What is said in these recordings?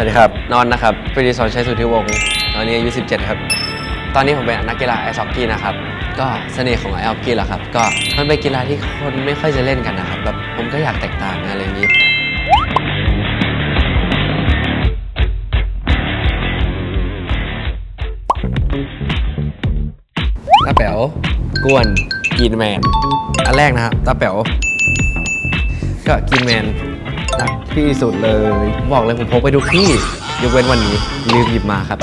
สวัสดีครับนอนนะครับปรีดีสอนชัยสุทธิวงศ์ตอนนี้อายุ 17 ครับ ตอนนี้ผมเป็นนักกีฬาไอซ์ฮอกกี้นะครับ ก็เสน่ห์ของไอซ์ฮอกกี้แหละครับ ก็มันเป็นกีฬาที่คนไม่ค่อยจะเล่นกันนะครับแบบผมก็อยากแตกต่างอะไรอย่างนี้ตาแป๋วกวนกินแมน อันแรกนะครับตาแป๋วก็กินแมน รักที่สุดเลย บอกเลยผมพกไปทุกที่ยกเว้นวันนี้ลืมหยิบมาครับ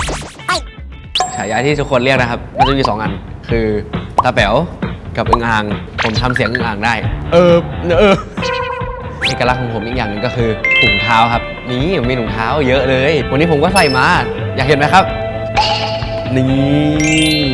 ฉายาที่ทุกคนเรียกนะครับ มันจะมีสองอัน คือตาแป๋วกับอึ่งอ่าง ผมทำเสียงอึ่งอ่างได้ เออเออเอกลักษณ์ของผมอีกอย่างหนึ่งก็คือถุงเท้าครับ นี่มีถุงเท้าเยอะเลย วันนี้ผมก็ใส่มา อยากเห็นไหมครับ นี่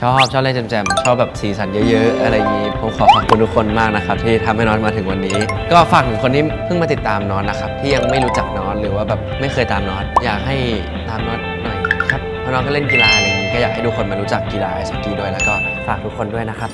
ชอบชอบเล่นแจมๆชอบแบบสีสันเยอะๆ อะไรอย่างนี้ผมขอขอบคุณทุกคนมากนะครับ ที่ทำให้น้องมาถึงวันนี้ ก็ฝากถึงคนที่เพิ่งมาติดตามน้องนะครับ ที่ยังไม่รู้จักน้องหรือว่าแบบไม่เคยตามน้องอยากให้ตามน้องหน่อยครับเพราะน้องก็เล่นกีฬาอะไรอย่างนี้ก็อยากให้ทุกคนมารู้จักกีฬาไอซ์กีด้วยแล้วก็ฝากทุกคนด้วยนะครับ